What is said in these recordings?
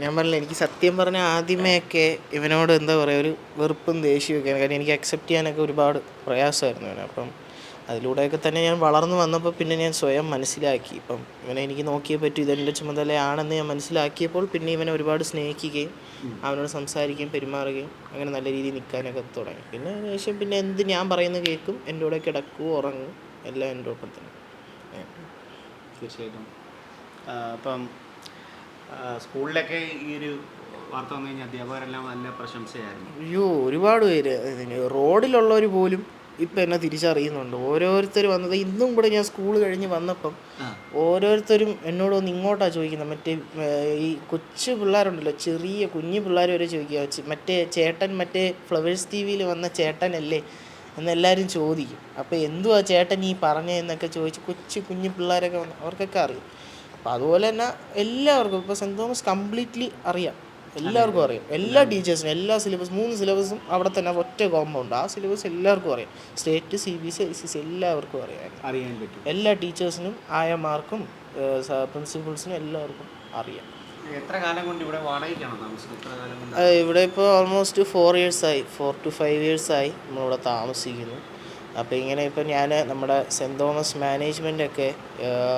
ഞാൻ പറഞ്ഞില്ല എനിക്ക് സത്യം പറഞ്ഞ ആദ്യമേയൊക്കെ ഇവനോട് എന്താ പറയുക ഒരു വെറുപ്പും ദേഷ്യമൊക്കെ കാരണം എനിക്ക് അക്സെപ്റ്റ് ചെയ്യാനൊക്കെ ഒരുപാട് പ്രയാസമായിരുന്നു ഇവനെ. അപ്പം അതിലൂടെയൊക്കെ തന്നെ ഞാൻ വളർന്നു വന്നപ്പോൾ പിന്നെ ഞാൻ സ്വയം മനസ്സിലാക്കി. ഇപ്പം ഇവനെ എനിക്ക് നോക്കിയേ പറ്റൂ ഇതെന്റെ ചുമതലയാണെന്ന് ഞാൻ മനസ്സിലാക്കിയപ്പോൾ പിന്നെ ഇവനെ ഒരുപാട് സ്നേഹിക്കുകയും അവനോട് സംസാരിക്കുകയും പെരുമാറുകയും അങ്ങനെ നല്ല രീതിയിൽ നിൽക്കാനൊക്കെ തുടങ്ങി. പിന്നെ അതിനുശേഷം പിന്നെ എന്ത് ഞാൻ പറയുന്നത് കേൾക്കും എന്റെ കൂടെ കിടക്കും ഉറങ്ങും എല്ലാം എന്റെ ഒപ്പം തന്നെ. തീർച്ചയായിട്ടും. അപ്പം സ്കൂളിലൊക്കെ ഈ ഒരു വാർത്ത വന്നു കഴിഞ്ഞാൽ അധ്യാപകരെല്ലാം നല്ല പ്രശംസയായിരുന്നു. അയ്യോ ഒരുപാട് പേര്. റോഡിലുള്ളവർ പോലും ഇപ്പം എന്നെ തിരിച്ചറിയുന്നുണ്ട്. ഓരോരുത്തർ വന്നത് ഇന്നും കൂടെ ഞാൻ സ്കൂൾ കഴിഞ്ഞ് വന്നപ്പം. ഓരോരുത്തരും എന്നോട് ഒന്ന് ഇങ്ങോട്ടാണ് ചോദിക്കുന്നത്. മറ്റേ ഈ കൊച്ചു പിള്ളേരുണ്ടല്ലോ ചെറിയ കുഞ്ഞു പിള്ളേർ വരെ ചോദിക്കുക. "ചെ- മറ്റേ ചേട്ടൻ മറ്റേ ഫ്ലവേഴ്സ് ടി വിയിൽ വന്ന ചേട്ടനല്ലേ എന്നെല്ലാവരും ചോദിക്കും. അപ്പോൾ എന്തുവാ ചേട്ടൻ ഈ പറഞ്ഞതെന്നൊക്കെ ചോദിച്ച് കൊച്ചു കുഞ്ഞു പിള്ളേരൊക്കെ വന്ന് അവർക്കൊക്കെ അറിയും. അപ്പോൾ അതുപോലെ തന്നെ എല്ലാവർക്കും ഇപ്പോൾ സെന്റ് തോമസ് കംപ്ലീറ്റ്ലി അറിയാം. എല്ലാവർക്കും അറിയാം. എല്ലാ ടീച്ചേഴ്സിനും എല്ലാ സിലബസ് മൂന്ന് സിലബസും അവിടെ തന്നെ ഒറ്റ കോമ്പൗണ്ട്. ആ സിലബസ് എല്ലാവർക്കും അറിയാം. State C B S I C C എല്ലാവർക്കും അറിയാം. അറിയാൻ പറ്റും. എല്ലാ ടീച്ചേഴ്സിനും ആയമാർക്കും പ്രിൻസിപ്പൾസിനും എല്ലാവർക്കും അറിയാം. എത്ര കാലം കൊണ്ട് ഇവിടെ വാടകയ്ക്കാണോ താമസിക്കുന്നത് ഇവിടെ ഇപ്പോൾ ഓൾമോസ്റ്റ് ഫോർ ഇയേഴ്സായി ഫോർ ടു ഫൈവ് ഇയേഴ്സായി നമ്മളിവിടെ താമസിക്കുന്നു. അപ്പോൾ ഇങ്ങനെ ഇപ്പോൾ ഞാൻ നമ്മുടെ സെന്റ് തോമസ് മാനേജ്മെന്റൊക്കെ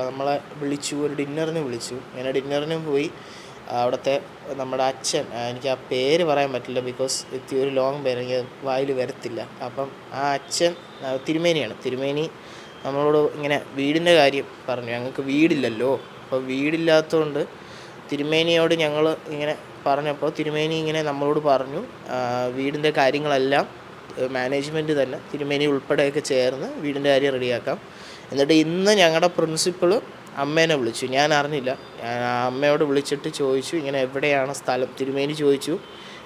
നമ്മളെ വിളിച്ചു ഒരു ഡിന്നറിന് വിളിച്ചു. ഇങ്ങനെ ഡിന്നറിന് പോയി. അവിടുത്തെ നമ്മുടെ അച്ഛൻ എനിക്ക് ആ പേര് പറയാൻ പറ്റില്ല ബിക്കോസ് ഇത്തിരി ഒരു ലോങ് പേര് എനിക്ക് വായിൽ വരത്തില്ല. അപ്പം ആ അച്ഛൻ തിരുമേനിയാണ്. തിരുമേനി നമ്മളോട് ഇങ്ങനെ വീടിന്റെ കാര്യം പറഞ്ഞു. ഞങ്ങൾക്ക് വീടില്ലല്ലോ. അപ്പോൾ വീടില്ലാത്തതുകൊണ്ട് തിരുമേനിയോട് ഞങ്ങൾ ഇങ്ങനെ പറഞ്ഞപ്പോൾ തിരുമേനി ഇങ്ങനെ നമ്മളോട് പറഞ്ഞു വീടിന്റെ കാര്യങ്ങളെല്ലാം മാനേജ്മെന്റ് തന്നെ തിരുമേനി ഉൾപ്പെടെയൊക്കെ ചേർന്ന് വീടിന്റെ കാര്യം റെഡിയാക്കാം. എന്നിട്ട് ഇന്ന് ഞങ്ങളുടെ പ്രിൻസിപ്പൾ അമ്മേനെ വിളിച്ചു. ഞാൻ അറിഞ്ഞില്ല. ഞാൻ ആ അമ്മയോട് വിളിച്ചിട്ട് ചോദിച്ചു ഇങ്ങനെ എവിടെയാണ് സ്ഥലം? തിരുമേനി ചോദിച്ചു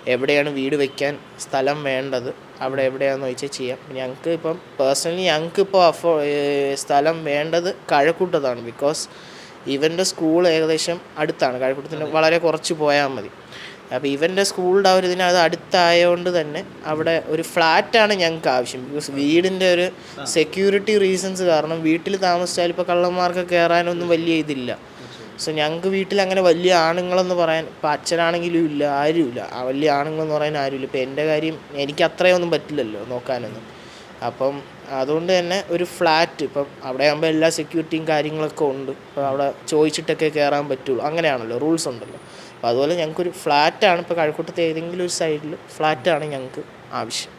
എവിടെയാണ് വീട് വെക്കാൻ സ്ഥലം വേണ്ടത്? അവിടെ എവിടെയാണെന്ന് ചോദിച്ചാൽ ചെയ്യാം. ഞങ്ങൾക്ക് ഇപ്പം പേഴ്സണലി ഞങ്ങൾക്ക് ഇപ്പോൾ അഫോ സ്ഥലം വേണ്ടത് കഴക്കൂട്ടത്താണ്. ബിക്കോസ് ഇവന്റെ സ്കൂൾ ഏകദേശം അടുത്താണ്. കഴക്കൂട്ടത്തിന് വളരെ കുറച്ച് പോയാൽ മതി. അപ്പോൾ ഇവന്റെ സ്കൂളിന്റെ ആ ഒരു ഇതിന് അത് അടുത്തായതുകൊണ്ട് തന്നെ അവിടെ ഒരു ഫ്ലാറ്റാണ് ഞങ്ങൾക്ക് ആവശ്യം. ബിക്കോസ് വീടിന്റെ ഒരു സെക്യൂരിറ്റി റീസൺസ് കാരണം വീട്ടിൽ താമസിച്ചാൽ ഇപ്പോൾ കള്ളന്മാർക്ക് കയറാനൊന്നും വലിയ ഇതില്ല. സോ ഞങ്ങൾക്ക് വീട്ടിൽ അങ്ങനെ വലിയ ആണുങ്ങളെന്ന് പറയാൻ ഇപ്പം അച്ഛനാണെങ്കിലും ഇല്ല ആരുമില്ല വലിയ ആണുങ്ങളെന്ന് പറയാൻ ആരുമില്ല. ഇപ്പം എന്റെ കാര്യം എനിക്ക് അത്രയൊന്നും പറ്റില്ലല്ലോ നോക്കാനൊന്നും. അപ്പം അതുകൊണ്ട് തന്നെ ഒരു ഫ്ലാറ്റ് ഇപ്പം അവിടെ ആകുമ്പോൾ എല്ലാ സെക്യൂരിറ്റിയും കാര്യങ്ങളൊക്കെ ഉണ്ട്. അപ്പോൾ അവിടെ ചോദിച്ചിട്ടൊക്കെ കയറാൻ പറ്റുള്ളൂ. അങ്ങനെയാണല്ലോ റൂൾസ് ഉണ്ടല്ലോ. അപ്പോൾ അതുപോലെ ഞങ്ങൾക്കൊരു ഫ്ലാറ്റാണ് ഇപ്പോൾ കഴക്കൂട്ടത്തെ ഏതെങ്കിലും ഒരു സൈഡിൽ ഫ്ലാറ്റാണ് ഞങ്ങൾക്ക് ആവശ്യം.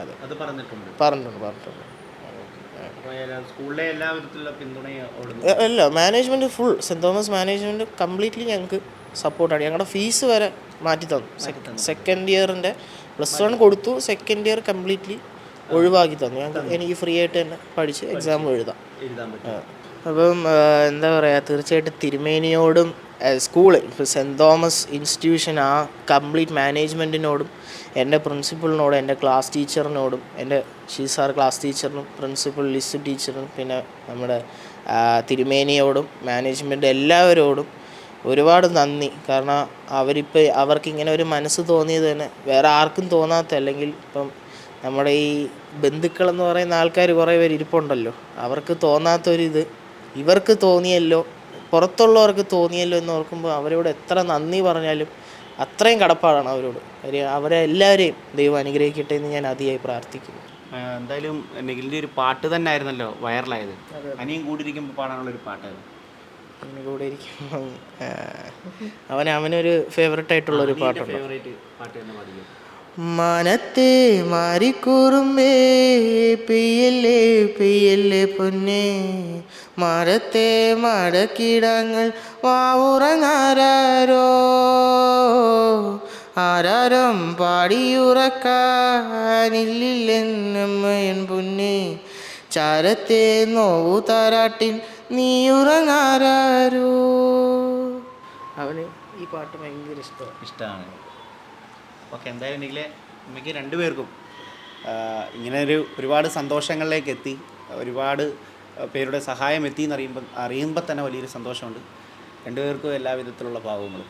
അതെ. അത് പറഞ്ഞിട്ടുണ്ട്. പറഞ്ഞിട്ടുണ്ട് അല്ല management full. Saint Thomas management completely ഞങ്ങൾക്ക് സപ്പോർട്ടാണ്. ഞങ്ങളുടെ ഫീസ് വരെ മാറ്റി തന്നു. സെക്കൻഡ് ഇയറിന്റെ പ്ലസ് വൺ കൊടുത്തു. സെക്കൻഡ് ഇയർ കംപ്ലീറ്റ്ലി ഒഴിവാക്കി തന്നു. ഞങ്ങൾക്ക് എനിക്ക് ഫ്രീ ആയിട്ട് തന്നെ പഠിച്ച് എക്സാം എഴുതാം. അപ്പം എന്താ പറയുക തീർച്ചയായിട്ടും തിരുമേനിയോടും സ്കൂൾ ഇപ്പോൾ സെന്റ് തോമസ് ഇൻസ്റ്റിറ്റ്യൂഷൻ ആ കംപ്ലീറ്റ് മാനേജ്മെന്റിനോടും എന്റെ പ്രിൻസിപ്പളിനോടും എന്റെ ക്ലാസ് ടീച്ചറിനോടും എന്റെ ഷീസാർ ക്ലാസ് ടീച്ചറിനും പ്രിൻസിപ്പൽ ലിസ് ടീച്ചറിനും പിന്നെ നമ്മുടെ തിരുമേനിയോടും മാനേജ്മെന്റ് എല്ലാവരോടും ഒരുപാട് നന്ദി. കാരണം അവരിപ്പോൾ അവർക്ക് ഇങ്ങനെ ഒരു മനസ്സ് തോന്നിയത് തന്നെ വേറെ ആർക്കും തോന്നാത്ത അല്ലെങ്കിൽ ഇപ്പം നമ്മുടെ ഈ ബന്ധുക്കളെന്ന് പറയുന്ന ആൾക്കാർ കുറേ പേര് ഇരിപ്പുണ്ടല്ലോ. അവർക്ക് തോന്നാത്തൊരിത് ഇവർക്ക് തോന്നിയല്ലോ പുറത്തുള്ളവർക്ക് തോന്നിയല്ലോ എന്ന് ഓർക്കുമ്പോൾ അവരോട് എത്ര നന്ദി പറഞ്ഞാലും അത്രയും കടപ്പാടാണ് അവരോട്. അവരെ എല്ലാവരെയും ദൈവം അനുഗ്രഹിക്കട്ടെ എന്ന് ഞാൻ അതിയായി പ്രാർത്ഥിക്കുന്നു. എന്തായാലും നിഖിലിന്റെ ഒരു പാട്ട് തന്നെ ആയിരുന്നല്ലോ വൈറലായത്. അനിയും കൂടിയിരിക്കുമ്പോൾ പാടാനുള്ള ഒരു പാട്ടായിരുന്നു. അങ്ങനെ കൂടെ ഇരിക്കുമ്പോൾ അവൻ അവനൊരു ഫേവററ്റ് പാട്ട് ഒരു പാട്ടുണ്ട്. മനത്തെ മാറിക്കൂറുമ്പേ പെയ്യല്ലേ പെയ്യല്ലേ പൊന്നെ. മരത്തെ മടക്കിടങ്ങൾ വാവുറങ്ങാരോ ആരാരം പാടിയുറക്കാനില്ലെന്നമ്മയൻ പൊന്നെ. ചാരത്തെ നോവു താരാട്ടിൽ നീയുറങ്ങാരോ അവന് ഈ പാട്ട് ഭയങ്കര ഇഷ്ടമാണ്. ഇഷ്ടമാണ് ഓക്കെ എന്തായാലും നിഖിലെ നമുക്ക് രണ്ടുപേർക്കും ഇങ്ങനെ ഒരു ഒരുപാട് സന്തോഷങ്ങളിലേക്ക് എത്തി ഒരുപാട് പേരുടെ സഹായം എത്തി എന്നറിയുമ്പോൾ അറിയുമ്പോൾ തന്നെ വലിയൊരു സന്തോഷമുണ്ട്. രണ്ടുപേർക്കും എല്ലാവിധത്തിലുള്ള ഭാവങ്ങളും.